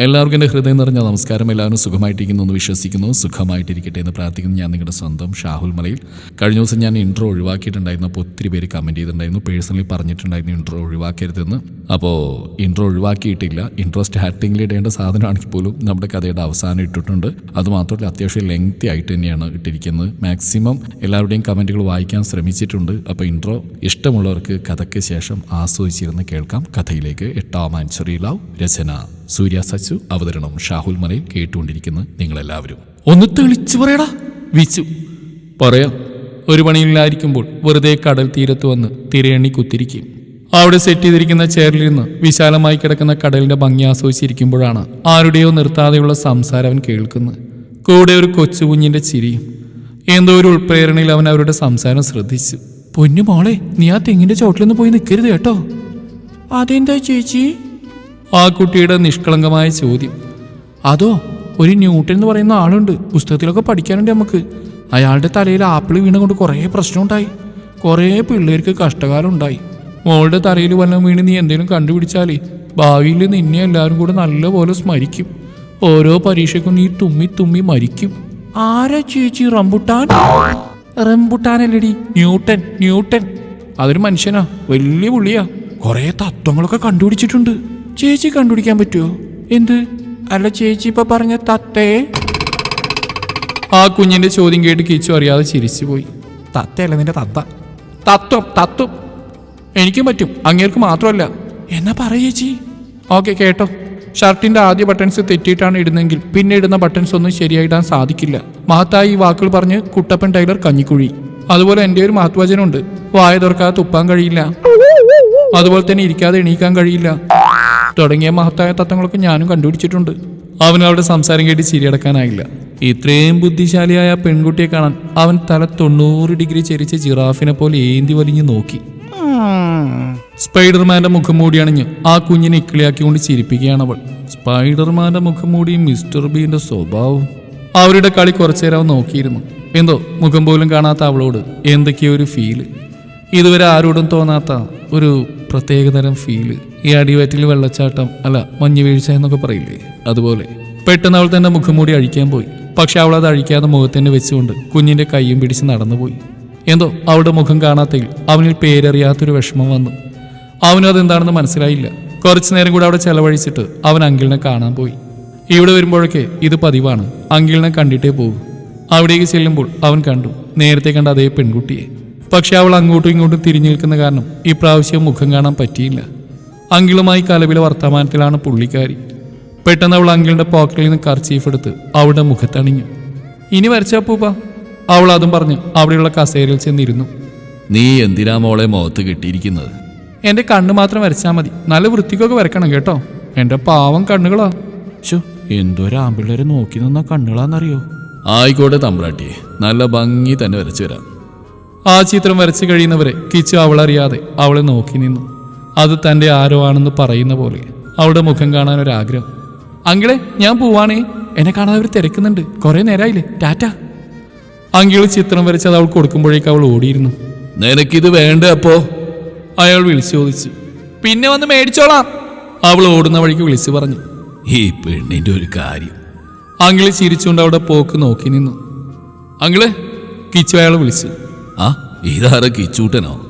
എല്ലാവർക്കും എന്റെ ഹൃദയം നിറഞ്ഞ നമസ്കാരം. എല്ലാവരും സുഖമായിട്ടിരിക്കുന്നു എന്ന് വിശ്വസിക്കുന്നു. സുഖമായിട്ടിരിക്കട്ടെ എന്ന് പ്രാർത്ഥിക്കുന്നു. ഞാൻ നിങ്ങളുടെ സ്വന്തം ഷാഹുൽ മലയിൽ. കഴിഞ്ഞ ദിവസം ഞാൻ ഇൻട്രോ ഒഴിവാക്കിയിട്ടുണ്ടായിരുന്നു. അപ്പോൾ ഒത്തിരി പേര് കമന്റ് ചെയ്തിട്ടുണ്ടായിരുന്നു. പേഴ്സണലി പറഞ്ഞിട്ടുണ്ടായിരുന്നു ഇൻട്രോ ഒഴിവാക്കരുതെന്ന്. അപ്പോൾ ഇൻട്രോ ഒഴിവാക്കിയിട്ടില്ല. ഇൻട്രോ സ്റ്റാർട്ടിങ്ങിൽ ഇടേണ്ട സാധനമാണെങ്കിൽ പോലും നമ്മുടെ കഥയുടെ അവസാനം ഇട്ടിട്ടുണ്ട്. അതുമാത്രമല്ല അത്യാവശ്യം ലെങ്തി ആയിട്ട് തന്നെയാണ് ഇട്ടിരിക്കുന്നത്. മാക്സിമം എല്ലാവരുടെയും കമന്റുകൾ വായിക്കാൻ ശ്രമിച്ചിട്ടുണ്ട്. അപ്പോൾ ഇൻട്രോ ഇഷ്ടമുള്ളവർക്ക് കഥയ്ക്ക് ശേഷം ആസ്വദിച്ചിരുന്ന് കേൾക്കാം. കഥയിലേക്ക് എട്ടാം ആൻസറി ലവ് രചന. സൂര്യ സച്ചു അവതരണം ഷാഹുൽ മലയിൽ കേട്ടുകൊണ്ടിരിക്കുന്ന നിങ്ങളെല്ലാവരും. ഒന്ന് തെളിച്ചു പറയടാ വിച്ചു. പറയാം ഒരു പണിയില്ലായിരിക്കുമ്പോൾ വെറുതെ കടൽ തീരത്ത് വന്ന് തിരയണ്ണി കുത്തിരിക്കും. അവിടെ സെറ്റ് ചെയ്തിരിക്കുന്ന ചെയറിലിരുന്ന് വിശാലമായി കിടക്കുന്ന കടലിന്റെ ഭംഗി ആസ്വദിച്ചിരിക്കുമ്പോഴാണ് ആരുടെയോ നിർത്താതെയുള്ള സംസാരം അവൻ കേൾക്കുന്നത്. കൂടെ ഒരു കൊച്ചു കുഞ്ഞിന്റെ ചിരിയും. എന്തോ ഒരു ഉൾപ്രേരണയിൽ അവൻ അവരുടെ സംസാരം ശ്രദ്ധിച്ചു. പൊന്നു മോളെ നീ ആ തെങ്ങിന്റെ ചോട്ടിലൊന്ന് പോയി നിൽക്കരുത് കേട്ടോ. അതെന്താ ചേച്ചി? ആ കുട്ടിയുടെ നിഷ്കളങ്കമായ ചോദ്യം. അതോ ഒരു ന്യൂട്ടൻ എന്ന് പറയുന്ന ആളുണ്ട്. പുസ്തകത്തിലൊക്കെ പഠിക്കാനുണ്ട് നമുക്ക്. അയാളുടെ തലയിൽ ആപ്പിൾ വീണുകൊണ്ട് കുറേ പ്രശ്നമുണ്ടായി. കുറേ പിള്ളേർക്ക് കഷ്ടകാലം ഉണ്ടായി മോളുടെ തലയിൽ വല്ലതും വീണ് നീ എന്തെങ്കിലും കണ്ടുപിടിച്ചാലേ ഭാവിയിൽ നിന്നെ എല്ലാവരും കൂടെ നല്ലപോലെ സ്മരിക്കും. ഓരോ പരീക്ഷയ്ക്കും നീ തുമ്മി തുമ്മി മരിക്കും. ആരാ ചേച്ചി റംബുട്ടാൻ? റംബുട്ടാനല്ലടി Newton Newton. അതൊരു മനുഷ്യനാ വലിയ പുള്ളിയാ. കുറേ തത്വങ്ങളൊക്കെ കണ്ടുപിടിച്ചിട്ടുണ്ട്. ചേച്ചി കണ്ടുപിടിക്കാൻ പറ്റുമോ എന്ത്? അല്ല ചേച്ചി ഇപ്പൊ പറഞ്ഞ തത്തേ? ആ കുഞ്ഞിന്റെ ചോദ്യം കേട്ട് കിച്ചു അറിയാതെ ചിരിച്ചു പോയി. തത്തയല്ല നിന്റെ തത്ത. തത്വം തത്വം. എനിക്കും പറ്റും അങ്ങേർക്ക് മാത്രമല്ല. എന്നാ പറയ ചേച്ചി. ഓക്കെ കേട്ടോ. ഷർട്ടിന്റെ ആദ്യ ബട്ടൺസ് തെറ്റിയിട്ടാണ് ഇടുന്നെങ്കിൽ പിന്നെ ഇടുന്ന ബട്ടൺസ് ഒന്നും ശരിയായിടാൻ സാധിക്കില്ല. മഹത്തായി ഈ വാക്കുകൾ പറഞ്ഞ് കുട്ടപ്പൻ ടൈലർ കഞ്ഞിക്കുഴി. അതുപോലെ എന്റെ ഒരു മഹത്വചനുണ്ട്. വായ തുറക്കാതെ തുപ്പാൻ കഴിയില്ല. അതുപോലെ തന്നെ ഇരിക്കാതെ എണീക്കാൻ കഴിയില്ല. തുടങ്ങിയ മഹത്തായ തത്വങ്ങളൊക്കെ ഞാനും കണ്ടുപിടിച്ചിട്ടുണ്ട്. അവൻ അവളുടെ സംസാരം കേട്ട് ചിരിയടക്കാനായില്ല ഇത്രയും ബുദ്ധിശാലിയായ പെൺകുട്ടിയെ കാണാൻ അവൻ തല തൊണ്ണൂറ് ഡിഗ്രി ചെരിച്ച് ജിറാഫിനെ പോലെ ഏന്തി വലിഞ്ഞു നോക്കി. സ്പൈഡർമാന്റെ മുഖം മൂടിയണിഞ്ഞ് ആ കുഞ്ഞിനെ ഇക്കിളിയാക്കിക്കൊണ്ട് ചിരിപ്പിക്കുകയാണ് അവൾ. സ്പൈഡർമാന്റെ മുഖം മൂടി മിസ്റ്റർ ബീന്റെ സ്വഭാവം. അവരുടെ കളി കുറച്ചേരം അവൻ നോക്കിയിരുന്നു. എന്തോ മുഖം പോലും കാണാത്ത അവളോട് എന്തൊക്കെയോ ഒരു ഫീൽ ഇതുവരെ ആരോടും തോന്നാത്ത ഒരു പ്രത്യേകതരം ഫീൽ ഈ അടിവയറ്റിൽ വെള്ളച്ചാട്ടം അല്ല മഞ്ഞ് വീഴ്ച എന്നൊക്കെ പറയില്ലേ? അതുപോലെ. പെട്ടെന്ന് അവൾ തന്നെ മുഖം മൂടി അഴിക്കാൻ പോയി. പക്ഷെ അവൾ അത് അഴിക്കാതെ മുഖത്തന്നെ വെച്ചുകൊണ്ട് കുഞ്ഞിന്റെ കൈയും പിടിച്ച് നടന്നുപോയി. എന്തോ അവളുടെ മുഖം കാണാത്തയിൽ അവനിൽ പേരറിയാത്തൊരു വിഷമം വന്നു. അവനും അതെന്താണെന്ന് മനസ്സിലായില്ല. കുറച്ചു നേരം കൂടെ അവിടെ ചെലവഴിച്ചിട്ട് അവൻ അങ്കിളിനെ കാണാൻ പോയി. ഇവിടെ വരുമ്പോഴൊക്കെ ഇത് പതിവാണ്. അങ്കിളിനെ കണ്ടിട്ടേ പോകും. അവിടേക്ക് ചെല്ലുമ്പോൾ അവൻ കണ്ടു നേരത്തെ കണ്ട അതേ പെൺകുട്ടിയെ. പക്ഷെ അവൾ അങ്ങോട്ടും ഇങ്ങോട്ടും തിരിഞ്ഞു നിൽക്കുന്ന കാരണം ഇപ്രാവശ്യം മുഖം കാണാൻ പറ്റിയില്ല. അങ്കിളുമായി കലവിലെ വർത്തമാനത്തിലാണ് പുള്ളിക്കാരി. പെട്ടെന്ന് അവൾ അങ്കിളുടെ പോക്കറ്റിൽ നിന്ന് കർച്ചീഫ് എടുത്ത് അവളുടെ മുഖത്തണിഞ്ഞു. ഇനി വരച്ചാ പൂപ്പ അവൾ അതും പറഞ്ഞ് അവിടെയുള്ള കസേരയിൽ ചെന്നിരുന്നു. നീ എന്തിനാ മോളെ മുഖത്ത് കിട്ടിയിരിക്കുന്നത്? എന്റെ കണ്ണ് മാത്രം വരച്ചാൽ മതി. നല്ല വൃത്തിക്കൊക്കെ വരക്കണം കേട്ടോ. എന്റെ പാവം കണ്ണുകളാ. ശോ എന്തോരം ആമ്പിള്ളേരെ നോക്കി നിന്ന കണ്ണുകളാന്നറിയോ? ആയിക്കോട്ടെ തമ്പ്രാട്ടിയെ. നല്ല ഭംഗി തന്നെ വരച്ചു വരാം. ആ ചിത്രം വരച്ചു കഴിയുന്നവരെ കിച്ചു അവളറിയാതെ അവളെ നോക്കി നിന്നു. അത് തന്റെ ആരോ ആണെന്ന് പറയുന്ന പോലെ. അവളുടെ മുഖം കാണാൻ ഒരു ആഗ്രഹം അങ്കിളെ ഞാൻ പോവാണേ. എന്നെ കാണാൻ അവർ തിരക്കുന്നുണ്ട്. കുറെ നേരമായില്ലേ ടാറ്റ. അങ്കിൾ ചിത്രം വരച്ചത് അവൾ കൊടുക്കുമ്പോഴേക്ക് അവൾ ഓടിയിരുന്നു. നിനക്കിത് വേണ്ട അപ്പോ? അയാൾ വിളിച്ചു ചോദിച്ചു. പിന്നെ വന്ന് മേടിച്ചോളാം. അവൾ ഓടുന്ന വഴിക്ക് വിളിച്ചു പറഞ്ഞു. ഈ പെണ്ണിന്റെ ഒരു കാര്യം. അങ്കിൾ ചിരിച്ചുകൊണ്ട് അവിടെ പോക്ക് നോക്കി നിന്നു. അങ്കിൾ കിച്ചു അയാൾ വിളിച്ചു. ആ ഇതാര കിച്ചൂട്ടനോ?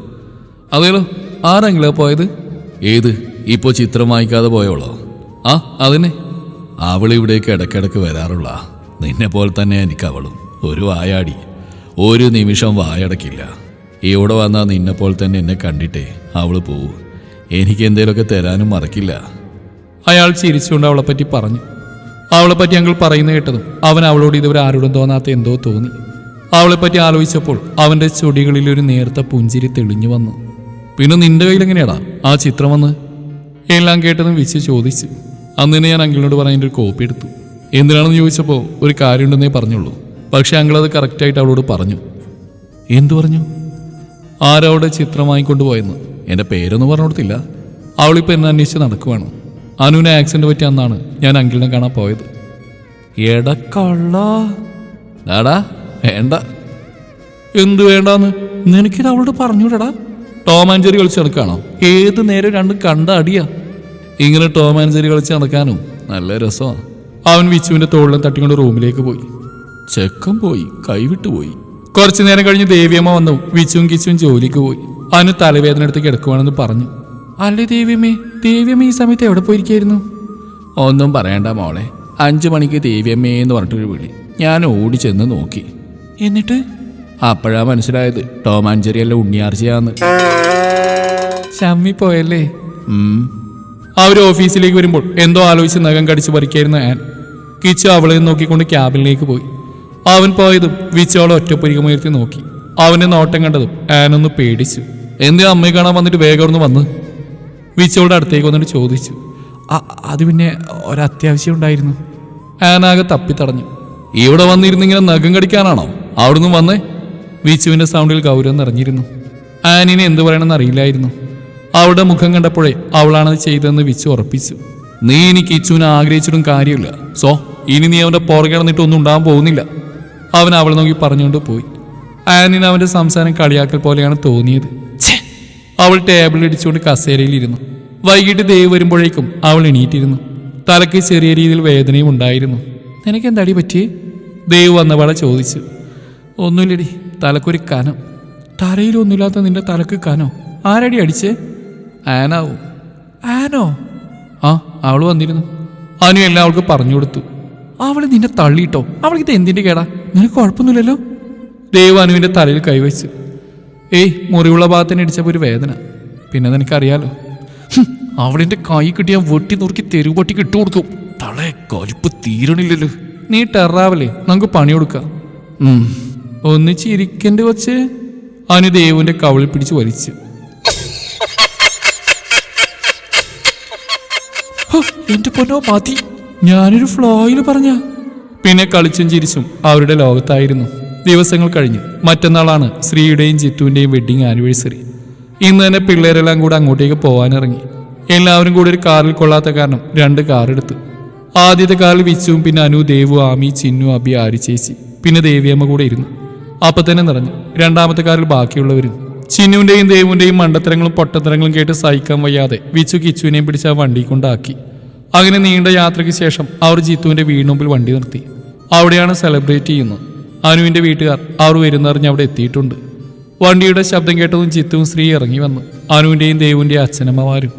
അതേലോ ആരെങ്കിലാ പോയത്? ഏത്? ഇപ്പോ ചിത്രം വായിക്കാതെ പോയോളോ? ആ അതിനെ. അവൾ ഇവിടേക്ക് ഇടയ്ക്കിടയ്ക്ക് വരാറുള്ള. നിന്നെ പോലെ തന്നെ എനിക്ക് അവളും. ഒരു വായാടി. ഒരു നിമിഷം വായടക്കില്ല. ഇവിടെ വന്നാൽ നിന്നെ പോലെ തന്നെ എന്നെ കണ്ടിട്ടേ അവൾ പോവും. എനിക്ക് എന്തേലൊക്കെ തരാനും മറക്കില്ല. അയാൾ ചിരിച്ചുകൊണ്ട് അവളെപ്പറ്റി പറഞ്ഞു. അവളെപ്പറ്റി ഞങ്ങൾ പറയുന്ന കേട്ടതും അവൻ അവളോട് ഇതുവരെ ആരോടും തോന്നാത്ത എന്തോ തോന്നി. അവളെപ്പറ്റി ആലോചിച്ചപ്പോൾ അവന്റെ ചൊടികളിൽ ഒരു നേർത്ത പുഞ്ചിരി തെളിഞ്ഞു വന്നു. പിന്നെ നിന്റെ കയ്യിൽ എങ്ങനെയാടാ? ആ ചിത്രം വന്ന്? എല്ലാം കേട്ടതും വിച്ച് ചോദിച്ചു. അന്ന് തന്നെ ഞാൻ അങ്കിളിനോട് പറഞ്ഞതിന്റെ ഒരു കോപ്പി എടുത്തു. എന്തിനാണെന്ന് ചോദിച്ചപ്പോൾ ഒരു കാര്യമുണ്ടെന്നേ പറഞ്ഞുള്ളൂ. പക്ഷേ അങ്കിൾ അത് കറക്റ്റായിട്ട് അവളോട് പറഞ്ഞു. എന്തു പറഞ്ഞു? ആരവിടെ ചിത്രം വാങ്ങിക്കൊണ്ടുപോയെന്ന് എന്റെ പേരൊന്നും പറഞ്ഞു കൊടുത്തില്ല. അവളിപ്പോൾ എന്നെ അന്വേഷിച്ച് നടക്കുവാണ്. അനുവിന് ആക്സിഡന്റ് പറ്റിയ അന്നാണ് ഞാൻ അങ്കിളിനെ കാണാൻ പോയത്. എടക്കള്ളാടാ വേണ്ട. എന്ത് വേണ്ടാന്ന്? നിനക്കിത് അവളോട് പറഞ്ഞൂടടാ ടോം ആൻഡ് ജെറി കളിച്ച് നടക്കാണോ? ഏത് നേരം രണ്ട് കണ്ട അടിയാ. ഇങ്ങനെ ടോം ആൻഡ് ജെറി കളിച്ച് നടക്കാനും നല്ല രസമാണ് അവൻ വിച്ചുവിന്റെ തോളിലും തട്ടിക്കൊണ്ട് റൂമിലേക്ക് പോയി. ചെക്കൻ പോയി കൈവിട്ടു പോയി. കുറച്ചു നേരം കഴിഞ്ഞ് ദേവിയമ്മ വന്നു. വിച്ചുവും കിച്ചുവും ജോലിക്ക് പോയി. അവന് തലവേദന എടുത്ത് കിടക്കുവാണെന്ന് പറഞ്ഞു. അല്ലേ ദേവിയമ്മേ? ദേവിയമ്മ ഈ സമയത്ത് എവിടെ പോയിരിക്കായിരുന്നു? ഒന്നും പറയണ്ട മോളെ. അഞ്ചു മണിക്ക് ദേവിയമ്മേ എന്ന് പറഞ്ഞിട്ടൊരു വിളി. ഞാൻ ഓടി ചെന്ന് നോക്കി. എന്നിട്ട്? അപ്പോഴാ മനസ്സിലായത് ടോം ആൻഡ് അല്ല ഉണ്ണിയാർച്ചയാന്ന്. ചമ്മി പോയല്ലേ. അവർ ഓഫീസിലേക്ക് വരുമ്പോൾ എന്തോ ആലോചിച്ച് നഖം കടിച്ച് പറിക്കായിരുന്നു ആൻ കിച്ചു അവളെ നോക്കിക്കൊണ്ട് ക്യാബിനിലേക്ക് പോയി. അവൻ പോയതും വിച്ചോളെ ഒറ്റപ്പുരികമുയർത്തി നോക്കി. അവനെ നോട്ടം കണ്ടതും ആൻ ഒന്ന് പേടിച്ചു. എന്തേ അമ്മയെ കാണാൻ വന്നിട്ട് വേഗം ഒന്ന് വന്ന്? വിച്ചോളുടെ അടുത്തേക്ക് വന്നിട്ട് ചോദിച്ചു. "അ- അത് പിന്നെ ഒരത്യാവശ്യം ഉണ്ടായിരുന്നു. ആനാകെ തപ്പിത്തടഞ്ഞു ഇവിടെ വന്നിരുന്നിങ്ങനെ നഖം കടിക്കാനാണോ? അവിടുന്ന് വന്നേ? വിച്ചുവിന്റെ സൗണ്ടിൽ ഗൗരവം നിറഞ്ഞിരുന്നു. ആനിനെ എന്തു പറയണമെന്ന് അറിയില്ലായിരുന്നു. അവളുടെ മുഖം കണ്ടപ്പോഴേ അവളാണത് ചെയ്തതെന്ന് വിച്ചു ഉറപ്പിച്ചു. നീ എനിക്ക് ഇച്ചുവിനെ ആഗ്രഹിച്ചിട്ടും കാര്യമില്ല. സോ ഇനി നീ അവന്റെ പുറകെ നടന്നിട്ട് ഒന്നും ഉണ്ടാകാൻ പോകുന്നില്ല. അവൻ അവളെ നോക്കി പറഞ്ഞുകൊണ്ട് പോയി. ആനിന് അവന്റെ സംസാരം കളിയാക്കൽ പോലെയാണ് തോന്നിയത്! അവൾ ടേബിളിൽ ഇടിച്ചുകൊണ്ട് കസേരയിലിരുന്നു വൈകിട്ട് ദേവ് വരുമ്പോഴേക്കും അവൾ എണീറ്റിരുന്നു. തലയ്ക്ക് ചെറിയ രീതിയിൽ വേദനയും ഉണ്ടായിരുന്നു. നിനക്ക് എന്താടി പറ്റിയേ? ദേവ് വന്നവളെ ചോദിച്ചു. ഒന്നുമില്ലടി. തലക്കൊരു കനം. തലയിലൊന്നുമില്ലാത്ത നിന്റെ തലക്ക് കനോ? ആരടി അടിച്ചേ? ആനാവും. ആനോ? ആ അവൾ വന്നിരുന്നു. അനു എല്ലാം അവൾക്ക് പറഞ്ഞു കൊടുത്തു. അവൾ നിന്നെ തള്ളിയിട്ടോ? അവൾക്ക് ഇത് എന്തിന്റെ കേടാ? നിനക്ക് കുഴപ്പമൊന്നുമില്ലല്ലോ? ദേവ് അനുവിന്റെ തലയിൽ കൈവച്ചു. ഏയ് മുറിവുള്ള ഭാഗത്തിന് ഇടിച്ചപ്പോൾ ഒരു വേദന. പിന്നെ നിനക്കറിയാലോ? അവളിന്റെ അവളിന്റെ കൈ കിട്ടിയാൽ വെട്ടി നുറുക്കി തെരുവട്ടിക്ക് ഇട്ടു കൊടുത്തു. തളയെ കൊലിപ്പ് തീരണില്ലല്ലോ. നീ ടെറാവല്ലേ? നമുക്ക് പണി കൊടുക്കാം. ഉം. ഇരിക്കേണ്ടി ചിരിക്കന്റെ വച്ച് അനു ദേവുവിന്റെ കവളിൽ പിടിച്ച് വലിച്ചു. എന്റെ പൊന്നോ മതി ഞാനൊരു ഫ്ലോയിൽ പറഞ്ഞ. പിന്നെ കളിച്ചും ചിരിച്ചും അവരുടെ ലോകത്തായിരുന്നു. ദിവസങ്ങൾ കഴിഞ്ഞു. മറ്റന്നാളാണ് ശ്രീയുടെയും ജിത്തുവിന്റെയും വെഡിങ് ആനിവേഴ്സറി ഇന്ന് തന്നെ പിള്ളേരെല്ലാം കൂടെ അങ്ങോട്ടേക്ക് പോകാനിറങ്ങി എല്ലാവരും കൂടെ ഒരു കാറിൽ കൊള്ളാത്ത കാരണം രണ്ട് കാർ എടുത്തു. ആദ്യത്തെ കാറിൽ വിച്ചുവും പിന്നെ അനു ദേവു ആമി ചിന്നു അബി ആരി ചേച്ചി. പിന്നെ ദേവിയമ്മ കൂടെ ഇരുന്നു. അപ്പൊ തന്നെ നിറഞ്ഞു. രണ്ടാമത്തെ കാറിൽ ബാക്കിയുള്ളവരും. ചിന്നുവിന്റെയും ദേവുവിന്റെയും മണ്ടത്തരങ്ങളും പൊട്ടത്തരങ്ങളും കേട്ട് സഹിക്കാൻ വയ്യാതെ വിച്ചു കിച്ചുവിനെയും പിടിച്ച് ആ വണ്ടി കൊണ്ടാക്കി. അങ്ങനെ നീണ്ട യാത്രയ്ക്ക് ശേഷം അവർ ജിത്തുവിന്റെ വീടിന് മുമ്പിൽ വണ്ടി നിർത്തി. അവിടെയാണ് സെലിബ്രേറ്റ് ചെയ്യുന്നത്. അനുവിന്റെ വീട്ടുകാർ അവർ വരുന്നറിഞ്ഞ് അവിടെ എത്തിയിട്ടുണ്ട്. വണ്ടിയുടെ ശബ്ദം കേട്ടതും ചിത്തുവും സ്ത്രീ ഇറങ്ങി വന്നു. അനുവിന്റെയും ദേവുവിന്റെയും അച്ഛനമ്മമാരും.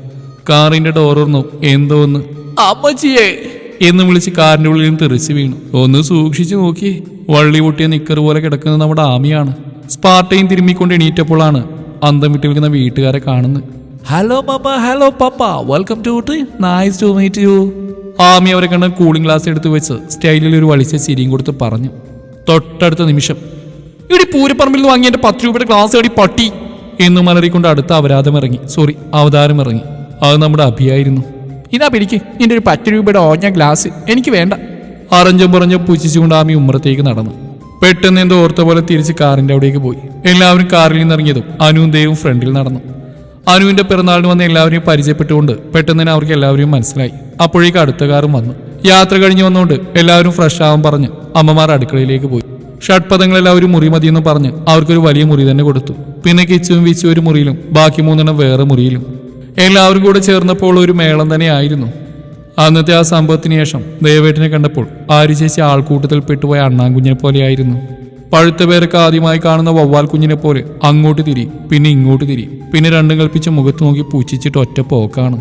കാറിന്റെ ഡോറുന്നു എന്തോ ഒന്ന്? അമ്മച്ചിയെ. എന്ന് വിളിച്ച് കാറിന്റെ ഉള്ളിൽ തെറിച്ച് വീണു. ഒന്ന് സൂക്ഷിച്ചു നോക്കി വള്ളി പൊട്ടിയ നിക്കർ പോലെ കിടക്കുന്നത് നമ്മുടെ ആമിയാണ്. സ്പാർട്ടയും തിരുമ്മിക്കൊണ്ട് എണീറ്റപ്പോഴാണ് അന്തം വിട്ട് വിളിക്കുന്ന വീട്ടുകാരെ കാണുന്നത്. ഹലോ പാപ്പ ഹലോ പാപ്പ welcome to nice to meet you Ami അവരെ കണ്ട് കൂളിംഗ് ഗ്ലാസ് എടുത്ത് വെച്ച് സ്റ്റൈലിൽ ഒരു വളിച്ച ചിരിയും കൊടുത്ത് പറഞ്ഞു. തൊട്ടടുത്ത നിമിഷം ഇടി പൂരപ്പറമ്പിൽ നിന്ന് വാങ്ങിയ എന്റെ പത്ത് രൂപയുടെ ഗ്ലാസ് അടി പട്ടി. എന്ന് മലറിക്കൊണ്ട് അടുത്ത അപരാധം ഇറങ്ങി. സോറി അവതാരം ഇറങ്ങി. അത് നമ്മുടെ അഭിയായിരുന്നു ഇതാ പിടിക്ക് നിന്റെ ഒരു പത്ത് രൂപയുടെ ഓഞ്ഞ ഗ്ലാസ് എനിക്ക് വേണ്ട. അറഞ്ചും പറഞ്ഞും പുച്ഛിച്ചുകൊണ്ട് ആമി ഉമ്മറത്തേക്ക് നടന്നു. പെട്ടെന്ന് എന്തോ ഓർത്ത പോലെ തിരിച്ച് കാറിന്റെ അവിടേക്ക് പോയി. എല്ലാവരും കാറിൽ നിന്ന് ഇറങ്ങിയതും അനുവും ദേവും ഫ്രണ്ടിൽ നടന്നു. അനുവിന്റെ പിറന്നാളിന് വന്ന് എല്ലാവരെയും പരിചയപ്പെട്ടുകൊണ്ട് പെട്ടെന്ന് തന്നെ അവർക്ക് എല്ലാവരെയും മനസ്സിലായി. അപ്പോഴേക്ക് അടുത്ത കാറും വന്നു. യാത്ര കഴിഞ്ഞ് വന്നുകൊണ്ട് എല്ലാവരും ഫ്രഷ് ആവാൻ പറഞ്ഞ് അമ്മമാർ അടുക്കളയിലേക്ക് പോയി. ഷഡ്പദങ്ങളെല്ലാം ഒരു മുറി മതിയെന്ന് പറഞ്ഞ് അവർക്കൊരു വലിയ മുറി തന്നെ കൊടുത്തു. പിന്നെ കിച്ചും വിച്ചും ഒരു മുറിയിലും ബാക്കി മൂന്നെണ്ണം വേറെ മുറിയിലും. എല്ലാവരും കൂടെ ചേർന്നപ്പോൾ ഒരു മേളം തന്നെയായിരുന്നു അന്നത്തെ ആ സംഭവത്തിന് ശേഷം ദേവേട്ടിനെ കണ്ടപ്പോൾ ആര്യ ചേച്ചി ആൾക്കൂട്ടത്തിൽ പെട്ടുപോയ അണ്ണാൻകുഞ്ഞിനെ പോലെയായിരുന്നു. പഴുത്ത പേരൊക്കെ ആദ്യമായി കാണുന്ന വവ്വാൽ കുഞ്ഞിനെ പോലെ അങ്ങോട്ട് തിരി പിന്നെ ഇങ്ങോട്ട് തിരി പിന്നെ രണ്ടും കൽപ്പിച്ച് മുഖത്ത് നോക്കി പൂച്ചിച്ചിട്ട് ഒറ്റ പോക്കാണ്.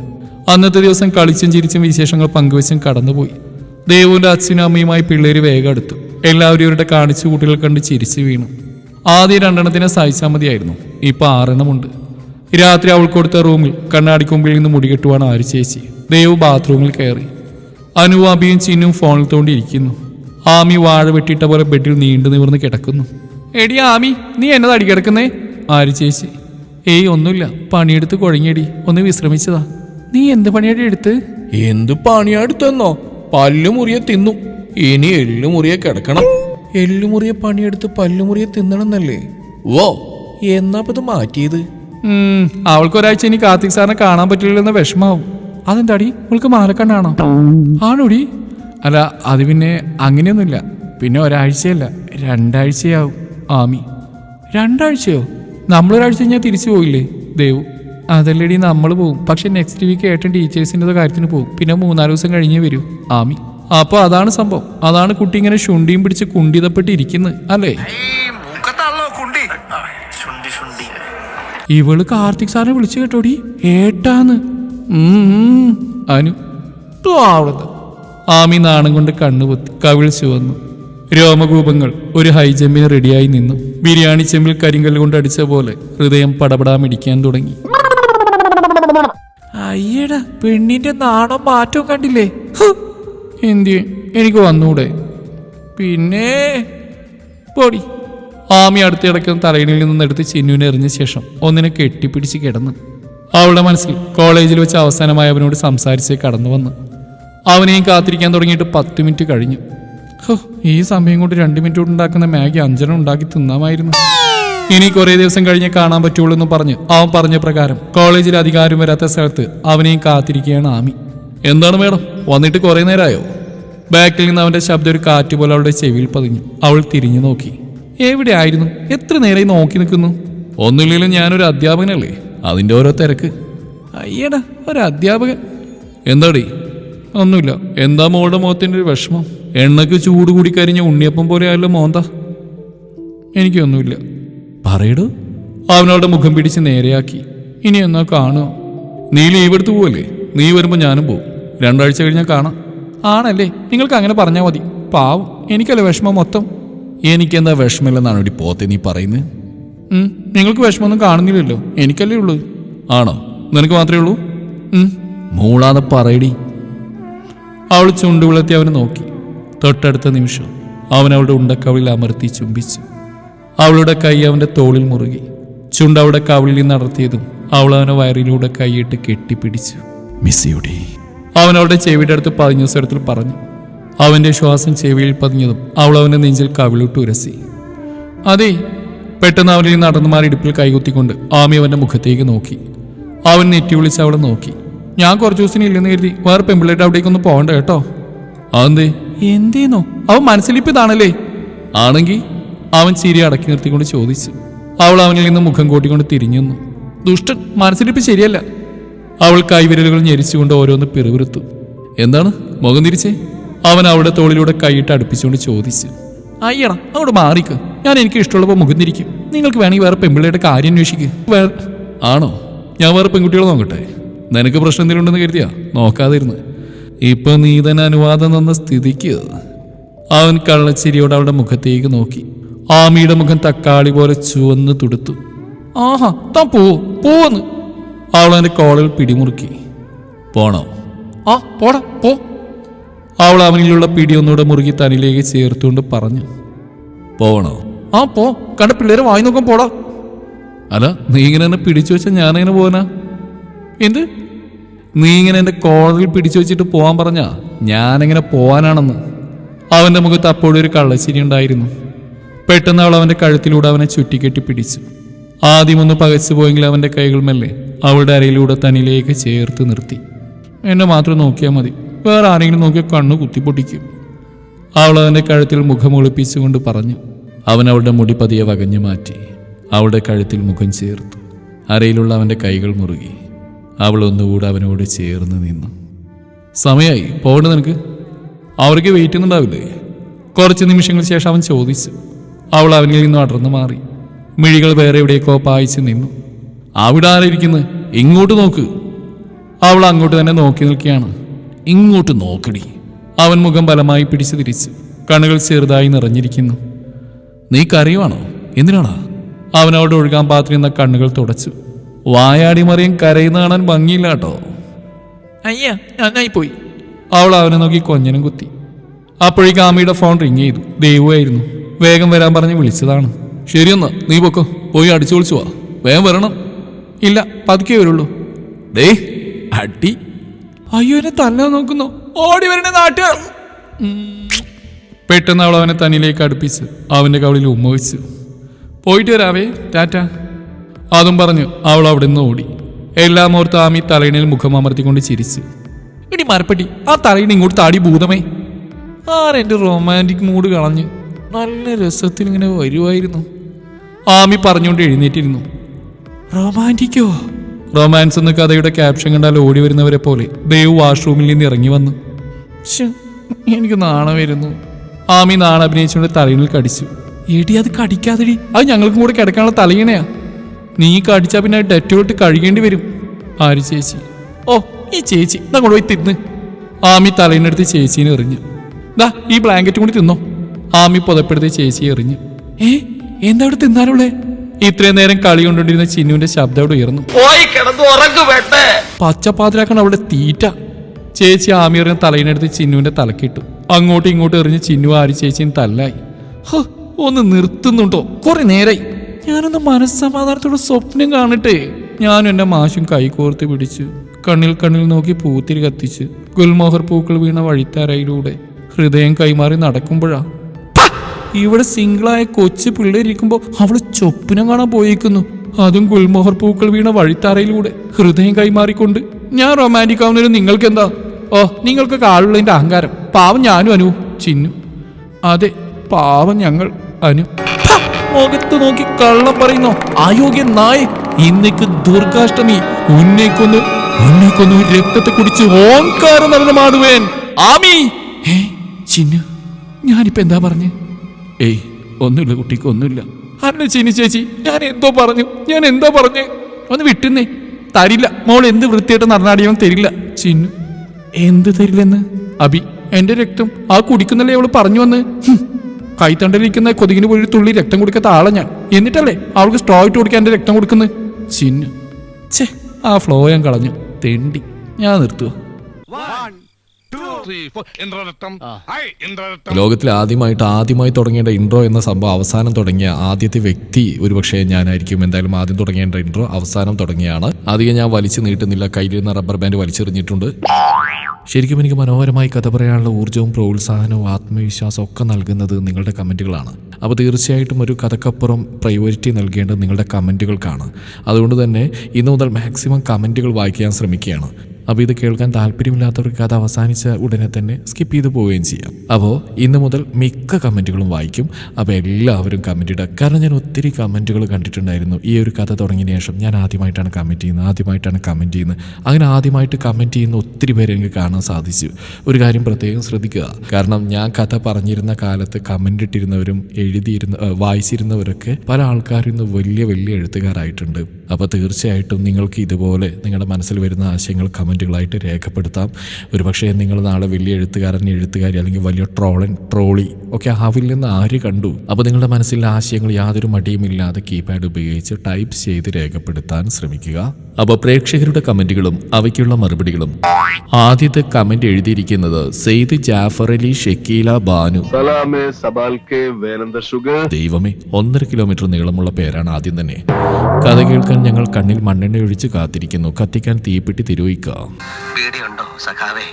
അന്നത്തെ ദിവസം കളിച്ചും ചിരിച്ചും വിശേഷങ്ങൾ പങ്കുവച്ചും കടന്നുപോയി. ദേവുവിന്റെ അച്ഛനും അമ്മയുമായി പിള്ളേര് വേഗം എടുത്തു എല്ലാവരും ഇവരുടെ കാണിച്ചു കൂട്ടികൾ കണ്ട് ചിരിച്ചു വീണു. ആദ്യം രണ്ടെണ്ണത്തിനെ സഹിച്ചാൽ മതിയായിരുന്നു. ഇപ്പൊ ആറെണ്ണമുണ്ട്. രാത്രി അവൾ കൊടുത്ത റൂമിൽ കണ്ണാടിക്കൊമ്പിൽ നിന്ന് മുടികെട്ടുവാണ് ആര് ചേച്ചി. ദേവ് ബാത്റൂമിൽ കയറി. അനു അബിയും ചിന്നും ഫോണിൽ തോണ്ടിയിരിക്കുന്നു. ആമി വാഴ വെട്ടിയിട്ട പോലെ ബെഡിൽ നീണ്ടു നിവർന്ന് കിടക്കുന്നു. എടി ആമി നീ എന്നതാ അടികിടക്കുന്നേ ആര് ചേച്ചി? ഏയ് ഒന്നുമില്ല. പണിയെടുത്ത് കുഴങ്ങിയടി. ഒന്ന് വിശ്രമിച്ചതാ. നീ എന്ത് പണിയടി എടുത്ത്? എന്ത് പണിയെടുത്തെന്നോ പല്ലു മുറിയെ തിന്നു. ഇനി എല്ലു മുറിയെ കിടക്കണം. എല്ലുമുറിയെ പണിയെടുത്ത് പല്ലുമുറിയെ തിന്നണമെന്നല്ലേ? ഓ എന്നാ ഇപ്പൊ ഇത് മാറ്റിയത്? ഉം, അവൾക്ക് ഇനി കാർത്തിക് സാറിനെ കാണാൻ പറ്റില്ലെന്ന വിഷമാവും. അതെന്താടി? അവൾക്ക് മാലക്കണ്ണാണോ? ആണോടി? അല്ല അത് പിന്നെ അങ്ങനെയൊന്നുമില്ല. പിന്നെ ഒരാഴ്ചയല്ല രണ്ടാഴ്ചയാവും. ആമി. രണ്ടാഴ്ചയോ? നമ്മളൊരാഴ്ച ഞാൻ തിരിച്ചു പോയില്ലേ ദേവു അതല്ലടി നമ്മൾ പോവും. പക്ഷെ നെക്സ്റ്റ് വീക്ക് ഏട്ടൻ ടീച്ചേഴ്സിന്റെ കാര്യത്തിന് പോകും പിന്നെ മൂന്നാൽ ദിവസം കഴിഞ്ഞേ വരൂ. ആമി. അപ്പോൾ അതാണ് സംഭവം. അതാണ് കുട്ടി ഇങ്ങനെ ശുണ്ടിയും പിടിച്ച് കുണ്ടിതപ്പെട്ടിരിക്കുന്നത് അല്ലേ? ഇവൾ കാർത്തിക് സാറിനെ വിളിച്ചു കേട്ടോടി? ഏട്ടാന്ന്. അനു ആവുന്നത് ആമി നാണം കൊണ്ട് കണ്ണുപൊത്തി കവിൾ ചുവന്നു. രോമകൂപങ്ങൾ ഒരു ഹൈ ജമ്പിന് റെഡിയായി നിന്നു. ബിരിയാണി ചെമ്പിൽ കരിങ്കല്ല് കൊണ്ട് അടിച്ച പോലെ ഹൃദയം പടപടാമിടിക്കാൻ തുടങ്ങി. അയ്യടാ പെണ്ണിന്റെ നാണം മാറ്റവും കണ്ടില്ലേ? എന്തി എനിക്ക് വന്നൂടെ? പിന്നെ? പൊടി. ആമി അടുത്തിടക്കുന്ന തലയിണിൽ നിന്ന് എടുത്ത് ചിന്നുവിനെ എറിഞ്ഞ ശേഷം ഒന്നിനെ കെട്ടിപ്പിടിച്ച് കിടന്നു. അവളുടെ മനസ്സിൽ കോളേജിൽ വെച്ച് അവസാനമായി അവനോട് സംസാരിച്ച് കടന്നു വന്നു. അവനെയും കാത്തിരിക്കാൻ തുടങ്ങിയിട്ട് പത്ത് മിനിറ്റ് കഴിഞ്ഞു. ഹോ, ഈ സമയം കൊണ്ട് രണ്ട് മിനിറ്റ് കൊണ്ട് ഉണ്ടാക്കുന്ന മാഗി അഞ്ചെണ്ണം ഉണ്ടാക്കി തിന്നാമായിരുന്നു. ഇനി കുറേ ദിവസം കഴിഞ്ഞേ കാണാൻ പറ്റുള്ളൂ എന്ന് പറഞ്ഞ് അവൻ പറഞ്ഞ പ്രകാരം കോളേജിൽ അധികാരം വരാത്ത സ്ഥലത്ത് അവനെയും കാത്തിരിക്കുകയാണ് ആമി. എന്താണ് മേഡം? വന്നിട്ട് കുറേ നേരമായോ? ബാക്കിൽ നിന്ന് അവന്റെ ശബ്ദം ഒരു കാറ്റ് പോലെ അവളുടെ ചെവിയിൽ പതിഞ്ഞു. അവൾ തിരിഞ്ഞു നോക്കി. എവിടെ ആയിരുന്നു എത്ര നേരമായി നോക്കി നിൽക്കുന്നു? ഒന്നുമില്ലെങ്കിലും ഞാനൊരു അധ്യാപകനല്ലേ? അതിന്റെ ഓരോ തിരക്ക്. അയ്യടാ ഒരു അധ്യാപകൻ. എന്താടി? ഒന്നുമില്ല. എന്താ മോളുടെ മുഖത്തിന്റെ ഒരു വിഷമം? എണ്ണക്ക് ചൂട് കൂടി കരിഞ്ഞ ഉണ്ണിയപ്പം പോലെ ആയല്ലോ മോന്ത. എനിക്കൊന്നുമില്ല. പറയടു. അവനവളുടെ മുഖം പിടിച്ച് നേരെയാക്കി. ഇനി എന്നാ കാണോ നീ ലീവ് എടുത്ത് പോവല്ലേ? നീ വരുമ്പോൾ ഞാനും പോവും. രണ്ടാഴ്ച കഴിഞ്ഞാൽ കാണാം. ആണല്ലേ? നിങ്ങൾക്ക് അങ്ങനെ പറഞ്ഞാൽ മതി. പാവം. എനിക്കല്ലേ വിഷമം മൊത്തം? എനിക്കെന്താ വിഷമില്ലെന്നാണ് ഇവിടെ പോത്തെ നീ പറയുന്നത് ഉം, നിങ്ങൾക്ക് വിഷമമൊന്നും കാണുന്നില്ലല്ലോ. എനിക്കല്ലേ ഉള്ളൂ. ആണോ? നിനക്ക് മാത്രമേ ഉള്ളൂ? മൂളാതെ പറയടി. അവൾ ചുണ്ടുവിളത്തി അവനെ നോക്കി. തൊട്ടടുത്ത നിമിഷം അവൻ അവളുടെ ഉണ്ടക്കവളിൽ അമർത്തി ചുംബിച്ചു. അവളുടെ കൈ അവന്റെ തോളിൽ മുറുകി. ചുണ്ട് അവളുടെ കവിളിൽ നിന്ന് അടർത്തിയതും അവൾ അവനെ വയറിലൂടെ കൈയിട്ട് കെട്ടിപ്പിടിച്ചു. മിസ്സിയുടെ. യുടി അവൻ അവളുടെ ചെവിയുടെ അടുത്ത് പതിഞ്ഞ സ്വരത്തിൽ പറഞ്ഞു. അവന്റെ ശ്വാസം ചെവിയിൽ പതിഞ്ഞതും അവൾ അവന്റെ നെഞ്ചിൽ കവിളിട്ട് ഉരസി. അതെ പെട്ടെന്ന് അവനിൽ നിന്ന് നടന്നു മാറി ഇടുപ്പിൽ കൈകുത്തിക്കൊണ്ട് ആമി അവന്റെ മുഖത്തേക്ക് നോക്കി. അവൻ നെറ്റി വിളിച്ച് അവളെ നോക്കി. ഞാൻ കുറച്ച് ദിവസം ഇല്ലെന്ന് കരുതി വേറെ പെമ്പിള്ളേട്ട് അവിടേക്കൊന്നും പോകണ്ട കേട്ടോ. അതെന്തേ? എന്തേന്നോ? അവൻ മനസ്സിലിപ്പ് ഇതാണല്ലേ ആണെങ്കി? അവൻ ചിരി അടക്കി നിർത്തിക്കൊണ്ട് ചോദിച്ചു. അവൾ അവനിൽ നിന്ന് മുഖം കൂട്ടിക്കൊണ്ട് തിരിഞ്ഞു നിന്നു. ദുഷ്ടൻ മനസ്സിലിപ്പ് ശരിയല്ല. അവൾ കൈവിരലുകൾ ഞെരിച്ചുകൊണ്ട് ഓരോന്ന് പിറുപിറുത്തു. എന്താണ്? മുഖം തിരിച്ചേ? അവൻ അവളുടെ തോളിലൂടെ കൈയിട്ട് അടുപ്പിച്ചുകൊണ്ട് ചോദിച്ചു. അയ്യടാ അവിടെ മാറിക്ക്. ഞാൻ എനിക്ക് ഇഷ്ടമുള്ളപ്പോൾ മുഖം നിങ്ങൾക്ക് വേണമെങ്കിൽ വേറെ പെൺപിള്ളയുടെ കാര്യം അന്വേഷിക്കും. വേറെ ആണോ? ഞാൻ വേറെ പെൺകുട്ടികളെ നോക്കട്ടെ. നിനക്ക് പ്രശ്നം എന്തെങ്കിലും ഉണ്ടെന്ന് കരുതിയാ? നോക്കാതിരുന്ന്. ഇപ്പൊ നീ തന്നെ അനുവാദം തന്ന സ്ഥിതിക്ക് അവൻ കള്ളച്ചിരിയോട് അവളുടെ മുഖത്തേക്ക് നോക്കി. ആമിയുടെ മുഖം തക്കാളി പോലെ ചുവന്ന് തുടുത്തു. ആഹാ താൻ പോവോ പോവെന്ന്. അവൾ അവന്റെ കോളിൽ പിടിമുറുക്കി. പോണോ? ആ പോടാ പോ. അവൾ അവനിലുള്ള പിടി ഒന്നുകൂടെ മുറുകി തനിലേക്ക് ചേർത്തുകൊണ്ട് പറഞ്ഞു. പോവണോ? ആ പോ കണ്ട പിള്ളേരെ വായി നോക്കാൻ പോടാ. അല്ല നീ ഇങ്ങനെ എന്നെ പിടിച്ചു വെച്ചാൽ ഞാനെങ്ങനെ പോകാനാ എന്ത്? നീ ഇങ്ങനെ എന്റെ കോളറിൽ പിടിച്ചു വെച്ചിട്ട് പോവാൻ പറഞ്ഞാ ഞാനെങ്ങനെ പോവാനാണെന്ന്. അവന്റെ മുഖത്ത് അപ്പോഴും ഒരു കള്ളശ്ശേരി ഉണ്ടായിരുന്നു. പെട്ടെന്ന് അവൾ അവന്റെ കഴുത്തിലൂടെ അവനെ ചുറ്റിക്കെട്ടി പിടിച്ചു. ആദ്യം ഒന്ന് പകച്ചു പോയെങ്കിൽ അവന്റെ കൈകൾ മെല്ലെ അവളുടെ അരയിലൂടെ തനിലേക്ക് ചേർത്ത് നിർത്തി. എന്നെ മാത്രം നോക്കിയാൽ മതി. വേറെ ആരെങ്കിലും നോക്കിയാൽ കണ്ണു കുത്തിപ്പൊട്ടിക്കും അവൾ അവന്റെ കഴുത്തിൽ മുഖം ഒളിപ്പിച്ചുകൊണ്ട് പറഞ്ഞു. അവൻ അവളുടെ മുടി പതിയെ വകഞ്ഞു മാറ്റി അവളുടെ കഴുത്തിൽ മുഖം ചേർത്തു. അരയിലുള്ള അവന്റെ കൈകൾ മുറുകി. അവൾ ഒന്നുകൂടെ അവനോട് ചേർന്ന് നിന്നു. സമയായി പോകണ്ട നിനക്ക്. അവർക്ക് വെയിറ്റ് ചെയ്യുന്നുണ്ടാവില്ലേ കുറച്ച് നിമിഷങ്ങൾ ശേഷം അവൻ ചോദിച്ചു. അവൾ അവനിൽ നിന്നും അടർന്നു മാറി. മിഴികൾ വേറെ എവിടേക്കോ പായിച്ച് നിന്നു. അവിടെ ആരായിരിക്കുന്നത് ഇങ്ങോട്ട് നോക്ക്. അവൾ അങ്ങോട്ട് തന്നെ നോക്കി നിൽക്കുകയാണ്. ഇങ്ങോട്ട് നോക്കടി. അവൻ മുഖം ബലമായി പിടിച്ചു തിരിച്ചു. കണ്ണുകൾ ചെറുതായി നിറഞ്ഞിരിക്കുന്നു. നീ കരയുവാണോ എന്തിനാടാ അവൻ അവിടെ ഒഴുകാൻ പാത്തിരുന്ന കണ്ണുകൾ തുടച്ചു. വായാടി മറിയം കരയുന്ന കാണാൻ ഭംഗിയില്ല കേട്ടോ. അയ്യ നന്നായി പോയി. അവൾ അവനെ നോക്കി കൊഞ്ഞനും കുത്തി. അപ്പോഴേക്ക് ആമയുടെ ഫോൺ റിങ് ചെയ്തു. ദൈവമായിരുന്നു. വേഗം വരാൻ പറഞ്ഞ് വിളിച്ചതാണ്. ശരിയെന്നാ നീ പൊക്കോ. പോയി അടിച്ചു വിളിച്ചു വാ. വേഗം വരണം. ഇല്ല പതുക്കെ വരുള്ളൂ. ഡേ അടി. അയ്യോ എന്നെ തല്ല നോക്കുന്നു. ഓടി വരണേ നാട്ടുകാർ. പെട്ടെന്ന് അവൾ അവനെ തന്നിലേക്ക് അടുപ്പിച്ച് അവന്റെ കവളിൽ ഉമ്മ വെച്ചു. പോയിട്ട് വരാവേ ടാറ്റ. അതും പറഞ്ഞു അവൾ അവിടെ നിന്ന് ഓടി. എല്ലാം ഓർത്ത് ആമി തലയിണിൽ മുഖം അമർത്തിക്കൊണ്ട് ചിരിച്ചു. ഇടി മരപ്പെട്ടി ആ തലയിണ ഇങ്ങോട്ട് താടി ഭൂതമേ. ആരെന്റെ റൊമാന്റിക് മൂഡ് കളഞ്ഞ് നല്ല രസത്തിൽ ഇങ്ങനെ വരുമായിരുന്നു ആമി പറഞ്ഞുകൊണ്ട് എഴുന്നേറ്റിരുന്നു. റൊമാന്റിക്കോ? റൊമാൻസ് എന്ന കഥയുടെ ക്യാപ്ഷൻ കണ്ടാൽ ഓടി വരുന്നവരെ പോലെ ദേവ് വാഷ്റൂമിൽ നിന്ന് ഇറങ്ങി വന്നു. എനിക്ക് നാണം വരുന്നു ആമി നാണ അഭിനയിച്ചുകൊണ്ട് തലയിണിൽ കടിച്ചു. എടി അത് കടിക്കാതെടി. അത് ഞങ്ങൾക്കും കൂടെ കിടക്കാനുള്ള തലയിണയാ. നീ കടിച്ചാ പിന്നെ ഡെറ്റോട്ട് കഴുകേണ്ടി വരും. ആര് ചേച്ചി? ഓ ഈ ചേച്ചി. ഇതാ കൊണ്ടുപോയി തിന്ന്. ആമി തലയിനെടുത്ത് ചേച്ചീനെ എറിഞ്ഞു. ദാ ഈ ബ്ലാങ്കറ്റ് കൂടി തിന്നോ. ആമി പുതപ്പെടുത്തി ചേച്ചിയെ എറിഞ്ഞു. ഏ എന്താ അവിടെ തിന്നാനുള്ളേ? ഇത്രയും നേരം കളി കൊണ്ടിരുന്ന ചിന്നുവിന്റെ ശബ്ദം അവിടെ ഉയർന്നു. പച്ചപ്പാതിരാക്കണം അവിടെ തീറ്റ. ചേച്ചി ആമി എറിഞ്ഞ തലയിനെടുത്ത് ചിന്നുവിന്റെ തലക്കിട്ടു. അങ്ങോട്ടും ഇങ്ങോട്ടും എറിഞ്ഞ് ചിന്നു ആരി ചേച്ചിയും തല്ലായി. ഹോ, ഒന്ന് നിർത്തുന്നുണ്ടോ? കുറെ നേരായി. ഞാനൊന്ന് മനസ്സമാധാനത്തോടെ സ്വപ്നം കാണട്ടെ. ഞാനും എന്റെ മാഷും കൈകോർത്ത് പിടിച്ച് കണ്ണിൽ കണ്ണിൽ നോക്കി പൂത്തിരി കത്തിച്ച് ഗുൽമോഹർ പൂക്കൾ വീണ വഴിത്താരയിലൂടെ ഹൃദയം കൈമാറി നടക്കുമ്പോഴാ. ഇവിടെ സിംഗിളായ കൊച്ചു പിള്ളേരിക്കുമ്പോ അവൾ ചൊപ്പിനം കാണാൻ പോയേക്കുന്നു. അതും ഗുൽമോഹർ പൂക്കൾ വീണ വഴിത്താരയിലൂടെ ഹൃദയം കൈമാറിക്കൊണ്ട്. ഞാൻ റൊമാന്റിക് ആവുന്നതിന് നിങ്ങൾക്ക് എന്താ ഓ നിങ്ങൾക്കൊക്കെ ആളുള്ളതിന്റെ അഹങ്കാരം. പാവം ഞാനും അനു ചിന്നു. അതെ പാവം ഞങ്ങൾ അനു! മുഖത്ത് നോക്കി കള്ളം പറയുന്നു? അയോഗ്യ നായ ഇന്നേക്ക് ദുർഗാഷ്ടമി. ഉന്നേക്കൊന്ന് ഉന്നേക്കൊന്ന് രക്തത്തെ കുടിച്ച് ഓങ്കാരം നടനമാടുവേൻ. ആമി! ചിന്നു ഞാനിപ്പോ എന്താ പറഞ്ഞു? ഏയ് ഒന്നുമില്ല കുട്ടിക്ക് ഒന്നുമില്ല. അല്ല ചിനി ചേച്ചി ഞാൻ എന്തോ പറഞ്ഞു ഞാൻ എന്താ പറഞ്ഞു? ഒന്ന് വിട്ടുന്നേ. തരില്ല. മോൾ എന്ത് വൃത്തിയായിട്ട് നടന്നാടിയോ തരില്ല. ചിന്നു എന്ത് തരില്ലെന്ന്? അബി എന്റെ രക്തം ആ കുടിക്കുന്നല്ലേ അവൾ പറഞ്ഞു വന്ന്. കൈത്തണ്ടലിരിക്കുന്ന കൊതുകിന് പോയി തുള്ളി രക്തം കൊടുക്കാത്ത ആളെ ഞാൻ. എന്നിട്ടല്ലേ അവൾക്ക് സ്ട്രോ ഇട്ട് കൊടുക്കാൻ എന്റെ രക്തം കൊടുക്കുന്നത് ചിന്നു. ആ ഫ്ലോ ഞാൻ കളഞ്ഞു. തെണ്ടി. ഞാൻ നിർത്തുക ലോകത്തിൽ ആദ്യമായിട്ട് ആദ്യമായി തുടങ്ങേണ്ട ഇൻട്രോ എന്ന സംഭവം അവസാനം തുടങ്ങിയ ആദ്യത്തെ വ്യക്തി ഒരുപക്ഷെ ഞാനായിരിക്കും. എന്തായാലും ആദ്യം തുടങ്ങേണ്ട ഇൻട്രോ അവസാനം തുടങ്ങിയാണ്. അധികം ഞാൻ വലിച്ചു നീട്ടുന്നില്ല. കയ്യിലിരുന്ന റബ്ബർ ബാൻഡ് വലിച്ചെറിഞ്ഞിട്ടുണ്ട്. ശരിക്കും എനിക്ക് മനോഹരമായി കഥ പറയാനുള്ള ഊർജവും പ്രോത്സാഹനവും ആത്മവിശ്വാസവും ഒക്കെ നൽകുന്നത് നിങ്ങളുടെ കമന്റുകളാണ് അപ്പോൾ തീർച്ചയായിട്ടും ഒരു കഥക്കപ്പുറം പ്രയോറിറ്റി നൽകേണ്ടത് നിങ്ങളുടെ കമന്റുകൾക്കാണ് അതുകൊണ്ട് തന്നെ ഇന്നു മുതൽ മാക്സിമം കമന്റുകൾ വായിക്കാൻ ശ്രമിക്കുകയാണ്. അപ്പോൾ ഇത് കേൾക്കാൻ താല്പര്യമില്ലാത്തവർക്ക് കഥ അവസാനിച്ച ഉടനെ തന്നെ സ്കിപ്പ് ചെയ്ത് പോവുകയും ചെയ്യാം. അപ്പോൾ ഇന്ന് മുതൽ മിക്ക കമന്റുകളും വായിക്കും. അപ്പോൾ എല്ലാവരും കമന്റ് ഇടുക. കാരണം ഞാൻ ഒത്തിരി കമന്റുകൾ കണ്ടിട്ടുണ്ടായിരുന്നു. ഈ ഒരു കഥ തുടങ്ങിയ ശേഷം ഞാൻ ആദ്യമായിട്ടാണ് കമന്റ് ചെയ്യുന്നത്. ആദ്യമായിട്ടാണ് കമന്റ് ചെയ്യുന്നത്. അങ്ങനെ ആദ്യമായിട്ട് കമന്റ് ചെയ്യുന്ന ഒത്തിരി പേരെ എനിക്ക് കാണാൻ സാധിച്ചു. ഒരു കാര്യം പ്രത്യേകം ശ്രദ്ധിക്കുക. കാരണം ഞാൻ കഥ പറഞ്ഞിരുന്ന കാലത്ത് കമന്റ് ഇട്ടിരുന്നവരും എഴുതിയിരുന്ന വായിച്ചിരുന്നവരൊക്കെ പല ആൾക്കാരും ഇന്ന് വലിയ വലിയ എഴുത്തുകാരായിട്ടുണ്ട്. അപ്പോൾ തീർച്ചയായിട്ടും നിങ്ങൾക്ക് ഇതുപോലെ നിങ്ങളുടെ മനസ്സിൽ വരുന്ന ആശയങ്ങൾ കമന്റുകളായിട്ട് രേഖപ്പെടുത്താം. ഒരുപക്ഷെ നിങ്ങൾ നാളെ വലിയ എഴുത്തുകാരൻ എഴുത്തുകാരി അല്ലെങ്കിൽ വലിയ ട്രോളൻ ട്രോളി ഒക്കെ നിന്ന് ആര് കണ്ടു? അപ്പോൾ നിങ്ങളുടെ മനസ്സിലെ ആശയങ്ങൾ യാതൊരു മടിയുമില്ലാതെ കീപാഡ് ഉപയോഗിച്ച് ടൈപ്പ് ചെയ്ത് രേഖപ്പെടുത്താൻ ശ്രമിക്കുക. അപ്പോൾ പ്രേക്ഷകരുടെ കമന്റുകളും അവയ്ക്കുള്ള മറുപടികളും. ആദ്യത്തെ കമന്റ് എഴുതിയിരിക്കുന്നത് സെയ്ദ് ജാഫർ അലി ഷക്കീല ബാനു. ദൈവമേ ഒന്നര കിലോമീറ്റർ നീളമുള്ള പേരാണ് ആദ്യം തന്നെ. കഥ കേൾക്കാൻ ഞങ്ങൾ കണ്ണിൽ മണ്ണെണ്ണ ഒഴിച്ച് കാത്തിരിക്കുന്നു. കത്തിക്കാൻ തീപ്പെട്ടി തിരുവിക്കാം പേടിയുണ്ടോ സഖാവേ?